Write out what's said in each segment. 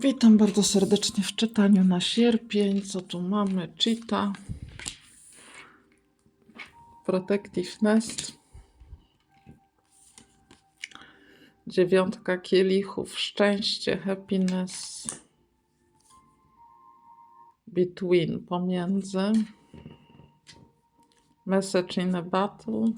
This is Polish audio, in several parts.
Witam bardzo serdecznie w czytaniu na sierpień. Co tu mamy? Cheetah. Protective Nest. Dziewiątka kielichów. Szczęście. Happiness. Between. Pomiędzy. Message in a battle.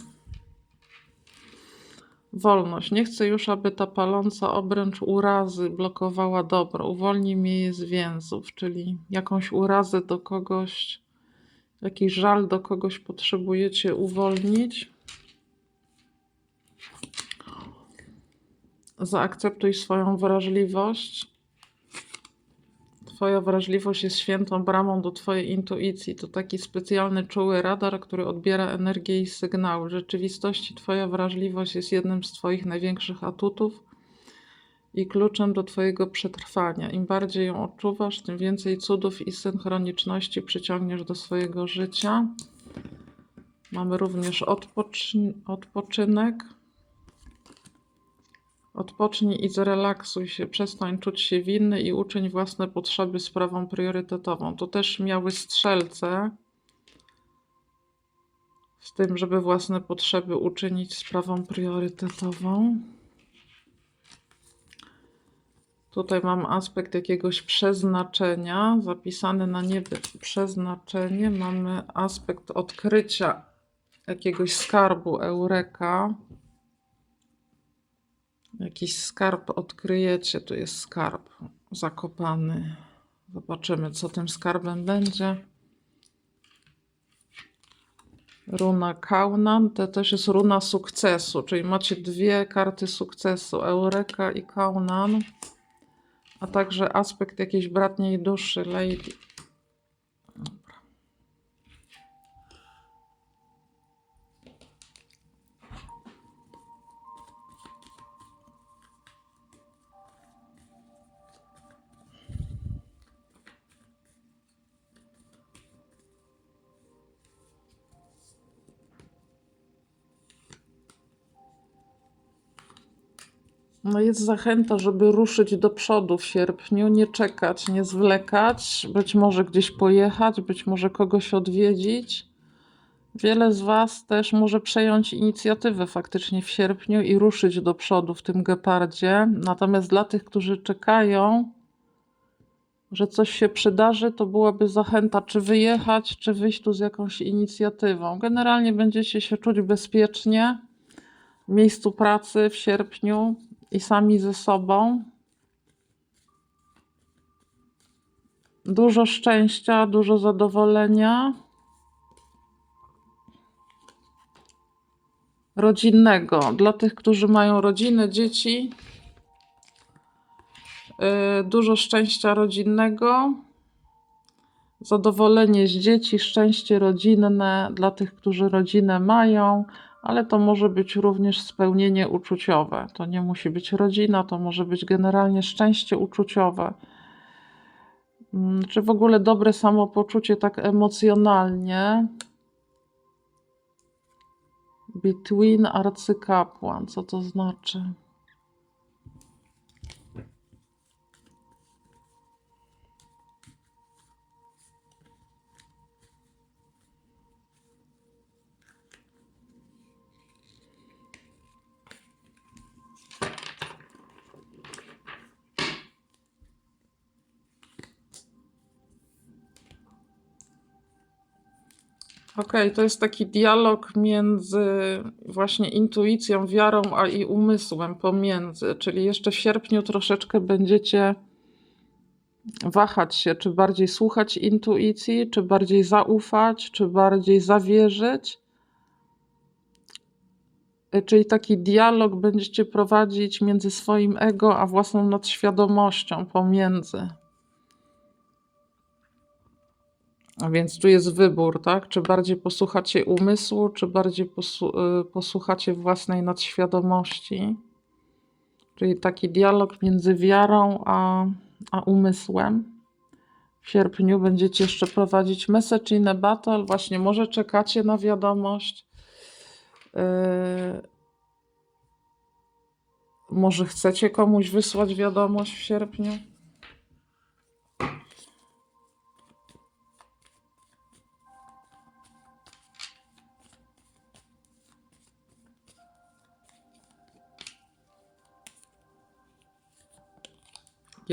Wolność. Nie chcę już, aby ta paląca obręcz urazy blokowała dobro. Uwolnij mnie z więzów, czyli jakąś urazę do kogoś, jakiś żal do kogoś potrzebujecie uwolnić. Zaakceptuj swoją wrażliwość. Twoja wrażliwość jest świętą bramą do Twojej intuicji. To taki specjalny, czuły radar, który odbiera energię i sygnały. W rzeczywistości Twoja wrażliwość jest jednym z Twoich największych atutów i kluczem do Twojego przetrwania. Im bardziej ją odczuwasz, tym więcej cudów i synchroniczności przyciągniesz do swojego życia. Mamy również odpoczyn- odpoczynek. Odpocznij i zrelaksuj się, przestań czuć się winny i uczyń własne potrzeby sprawą priorytetową. To też miały strzelce z tym, żeby własne potrzeby uczynić sprawą priorytetową. Tutaj mam aspekt jakiegoś przeznaczenia, zapisany na niebie przeznaczenie. Mamy aspekt odkrycia jakiegoś skarbu, eureka. Jakiś skarb odkryjecie, tu jest skarb zakopany. Zobaczymy, co tym skarbem będzie. Runa Kaunan, to też jest runa sukcesu, czyli macie dwie karty sukcesu, Eureka i Kaunan, a także aspekt jakiejś bratniej duszy, Lady. No jest zachęta, żeby ruszyć do przodu w sierpniu, nie czekać, nie zwlekać, być może gdzieś pojechać, być może kogoś odwiedzić. Wiele z Was też może przejąć inicjatywę faktycznie w sierpniu i ruszyć do przodu w tym gepardzie. Natomiast dla tych, którzy czekają, że coś się przydarzy, to byłaby zachęta, czy wyjechać, czy wyjść tu z jakąś inicjatywą. Generalnie będziecie się czuć bezpiecznie w miejscu pracy w sierpniu i sami ze sobą. Dużo szczęścia, dużo zadowolenia. Rodzinnego. Dla tych, którzy mają rodziny, dzieci. Yy, Dużo szczęścia rodzinnego. Zadowolenie z dzieci, szczęście rodzinne dla tych, którzy rodzinę mają ale to może być również spełnienie uczuciowe. To nie musi być rodzina, to może być generalnie szczęście uczuciowe. Mm, Czy w ogóle dobre samopoczucie tak emocjonalnie? Between arcykapłan, co to znaczy? Okej, to jest taki dialog między właśnie intuicją, wiarą, a i umysłem pomiędzy. Czyli jeszcze w sierpniu troszeczkę będziecie wahać się, czy bardziej słuchać intuicji, czy bardziej zaufać, czy bardziej zawierzyć. Czyli taki dialog będziecie prowadzić między swoim ego a własną nadświadomością pomiędzy. A więc tu jest wybór, tak? Czy bardziej posłuchacie umysłu, czy bardziej y, posłuchacie własnej nadświadomości? Czyli taki dialog między wiarą a, a umysłem. W sierpniu będziecie jeszcze prowadzić message in a battle. Właśnie może czekacie na wiadomość. Yy, może chcecie komuś wysłać wiadomość w sierpniu?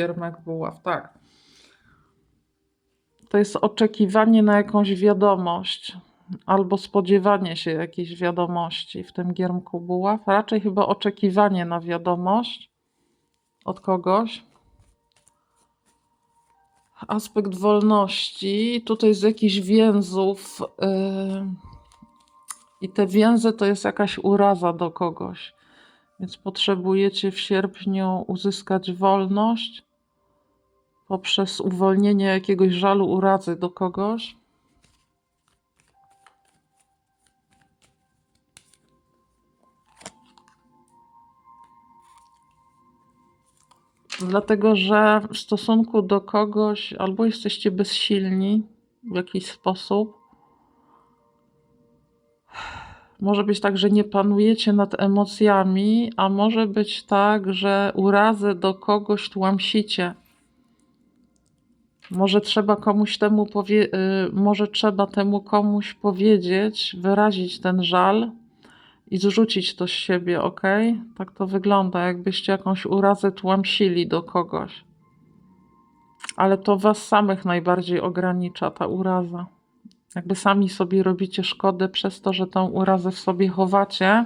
Giermek buław, tak. To jest oczekiwanie na jakąś wiadomość albo spodziewanie się jakiejś wiadomości w tym giermku buław. Raczej chyba oczekiwanie na wiadomość od kogoś. Aspekt wolności. Tutaj z jakichś więzów. Yy, I te więzy to jest jakaś uraza do kogoś. Więc potrzebujecie w sierpniu uzyskać wolność poprzez uwolnienie jakiegoś żalu, urazy do kogoś. Dlatego, że w stosunku do kogoś albo jesteście bezsilni w jakiś sposób. Może być tak, że nie panujecie nad emocjami, a może być tak, że urazę do kogoś tłamsicie. Może trzeba komuś temu powie- y, może trzeba temu komuś powiedzieć, wyrazić ten żal i zrzucić to z siebie, ok? Tak to wygląda, jakbyście jakąś urazę tłamsili do kogoś. Ale to was samych najbardziej ogranicza ta uraza. Jakby sami sobie robicie szkodę przez to, że tą urazę w sobie chowacie.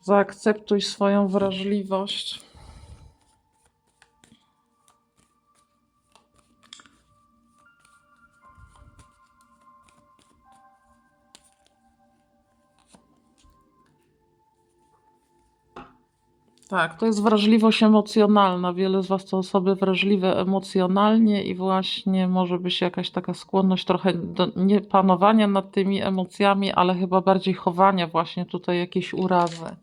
Zaakceptuj swoją wrażliwość. Tak, to jest wrażliwość emocjonalna. Wiele z Was to osoby wrażliwe emocjonalnie i właśnie może być jakaś taka skłonność trochę do nie panowania nad tymi emocjami, ale chyba bardziej chowania właśnie tutaj jakiejś urazy.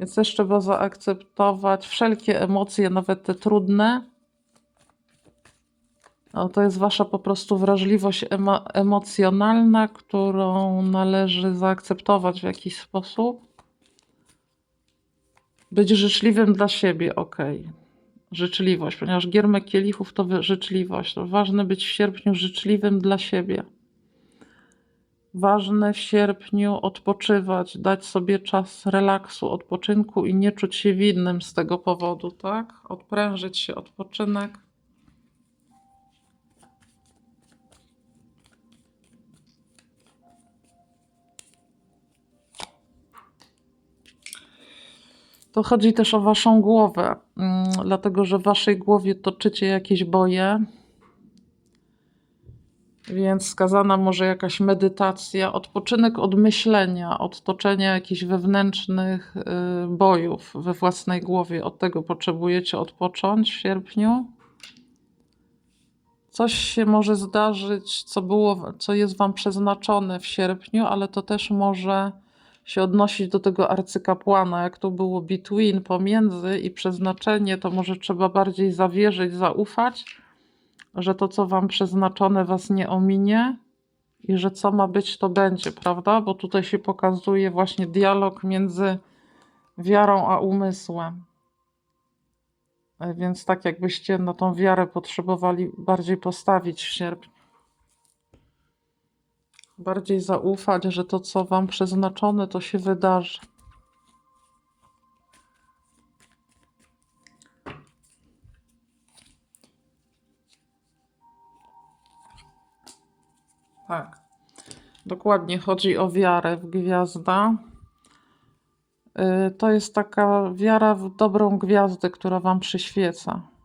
Więc też trzeba zaakceptować wszelkie emocje, nawet te trudne. No, to jest Wasza po prostu wrażliwość emo emocjonalna, którą należy zaakceptować w jakiś sposób. Być życzliwym dla siebie, ok. Życzliwość, ponieważ giermek kielichów to życzliwość. To ważne być w sierpniu życzliwym dla siebie. Ważne w sierpniu odpoczywać, dać sobie czas relaksu, odpoczynku i nie czuć się winnym z tego powodu, tak? Odprężyć się, odpoczynek. To chodzi też o waszą głowę, mm, dlatego że w waszej głowie toczycie jakieś boje. Więc skazana może jakaś medytacja, odpoczynek od myślenia, od toczenia jakichś wewnętrznych y, bojów we własnej głowie. Od tego potrzebujecie odpocząć w sierpniu. Coś się może zdarzyć, co, było, co jest Wam przeznaczone w sierpniu, ale to też może się odnosić do tego arcykapłana, jak to było between, pomiędzy i przeznaczenie, to może trzeba bardziej zawierzyć, zaufać, że to, co Wam przeznaczone, Was nie ominie i że co ma być, to będzie, prawda? Bo tutaj się pokazuje właśnie dialog między wiarą a umysłem. E, Więc tak jakbyście na tą wiarę potrzebowali bardziej postawić w sierpniu. Bardziej zaufać, że to, co wam przeznaczone, to się wydarzy. Tak. Dokładnie chodzi o wiarę w gwiazda. Y, To jest taka wiara w dobrą gwiazdę, która wam przyświeca.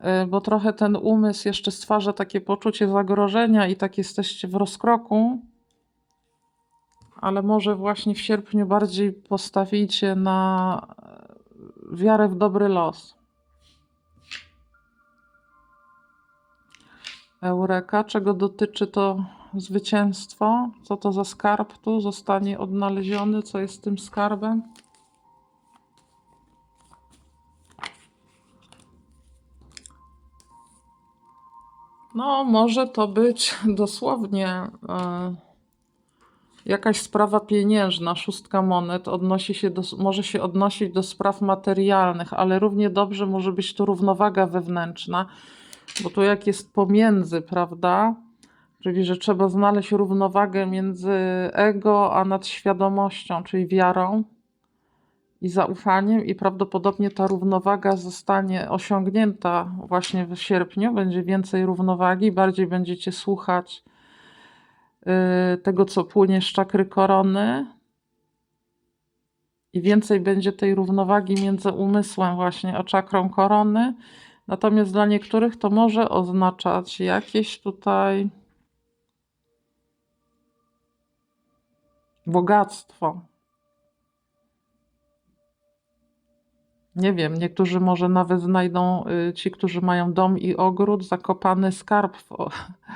Y, Bo trochę ten umysł jeszcze stwarza takie poczucie zagrożenia i tak jesteście w rozkroku. Ale może właśnie w sierpniu bardziej postawicie na e, wiarę w dobry los. Eureka, czego dotyczy to zwycięstwo? Co to za skarb tu zostanie odnaleziony? Co jest tym skarbem? No, może to być dosłownie e, jakaś sprawa pieniężna, szóstka monet, odnosi się do, może się odnosić do spraw materialnych, ale równie dobrze może być to równowaga wewnętrzna, bo tu jak jest pomiędzy, prawda? Czyli, że trzeba znaleźć równowagę między ego a nadświadomością, czyli wiarą. I zaufaniem, i prawdopodobnie ta równowaga zostanie osiągnięta właśnie w sierpniu. Będzie więcej równowagi, bardziej będziecie słuchać y, tego, co płynie z czakry korony, i więcej będzie tej równowagi między umysłem, właśnie a czakrą korony. Natomiast dla niektórych to może oznaczać jakieś tutaj bogactwo. Nie wiem, niektórzy może nawet znajdą, y, ci, którzy mają dom i ogród, zakopany skarb w,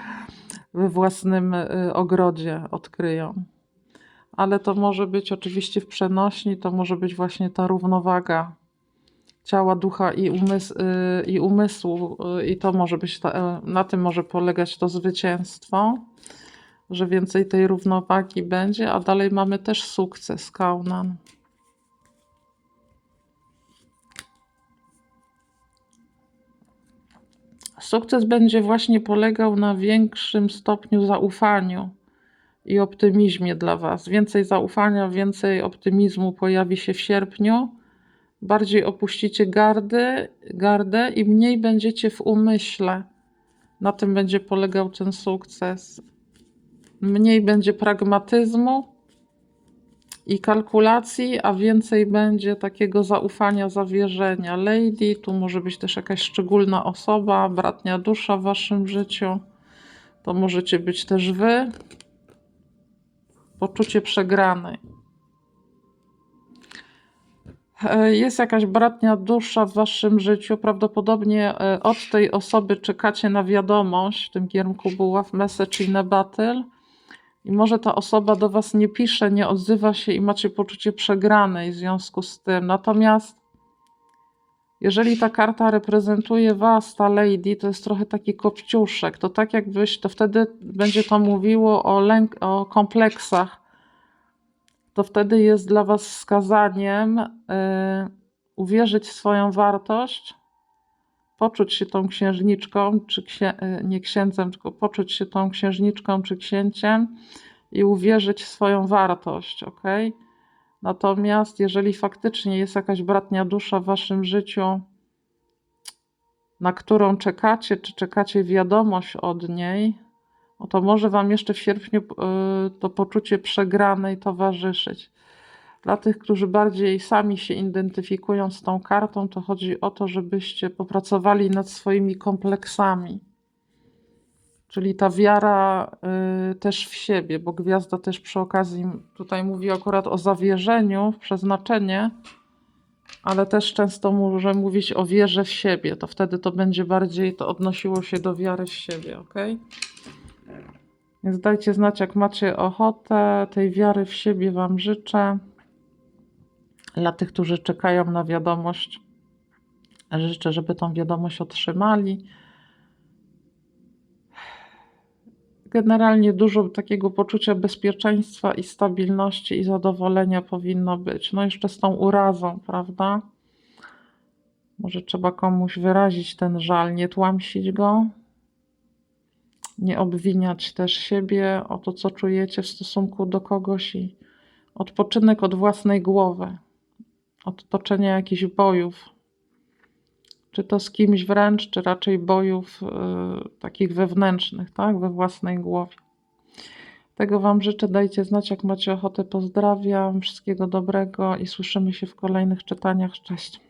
we własnym y, ogrodzie odkryją. Ale to może być oczywiście w przenośni, to może być właśnie ta równowaga ciała, ducha i, y, i umysłu, i to może być, ta, na tym może polegać to zwycięstwo, że więcej tej równowagi będzie, a dalej mamy też sukces, Kaunan. Sukces będzie właśnie polegał na większym stopniu zaufaniu i optymizmie dla Was. Więcej zaufania, więcej optymizmu pojawi się w sierpniu. Bardziej opuścicie gardy, gardę i mniej będziecie w umyśle. Na tym będzie polegał ten sukces. Mniej będzie pragmatyzmu i kalkulacji, a więcej będzie takiego zaufania, zawierzenia. Lady, tu może być też jakaś szczególna osoba, bratnia dusza w Waszym życiu. To możecie być też Wy poczucie przegranej. E, Jest jakaś bratnia dusza w waszym życiu. Prawdopodobnie e, od tej osoby czekacie na wiadomość w tym kierunku buław, message in a battle. I może ta osoba do was nie pisze, nie odzywa się i macie poczucie przegranej w związku z tym. Natomiast jeżeli ta karta reprezentuje was, ta lady, to jest trochę taki kopciuszek. To tak jakbyś, to wtedy będzie to mówiło o, lęk, o kompleksach. To wtedy jest dla was wskazaniem y, uwierzyć w swoją wartość, poczuć się tą księżniczką, czy księ, y, nie księdzem, tylko poczuć się tą księżniczką czy księciem i uwierzyć w swoją wartość, ok? Natomiast jeżeli faktycznie jest jakaś bratnia dusza w waszym życiu, na którą czekacie, czy czekacie wiadomość od niej, no to może wam jeszcze w sierpniu y, to poczucie przegranej towarzyszyć. Dla tych, którzy bardziej sami się identyfikują z tą kartą, to chodzi o to, żebyście popracowali nad swoimi kompleksami. Czyli ta wiara y, też w siebie, bo gwiazda też przy okazji tutaj mówi akurat o zawierzeniu w przeznaczenie, ale też często może mówić o wierze w siebie. To wtedy to będzie bardziej to odnosiło się do wiary w siebie, ok? Więc dajcie znać, jak macie ochotę. Tej wiary w siebie Wam życzę. Dla tych, którzy czekają na wiadomość, życzę, żeby tą wiadomość otrzymali. Generalnie dużo takiego poczucia bezpieczeństwa i stabilności i zadowolenia powinno być. No jeszcze z tą urazą, prawda? Może trzeba komuś wyrazić ten żal, nie tłamsić go, nie obwiniać też siebie o to, co czujecie w stosunku do kogoś i odpoczynek od własnej głowy, od toczenia jakichś bojów, czy to z kimś wręcz, czy raczej bojów y, takich wewnętrznych, tak, we własnej głowie. Tego Wam życzę, dajcie znać, jak macie ochotę. Pozdrawiam, wszystkiego dobrego i słyszymy się w kolejnych czytaniach. Cześć.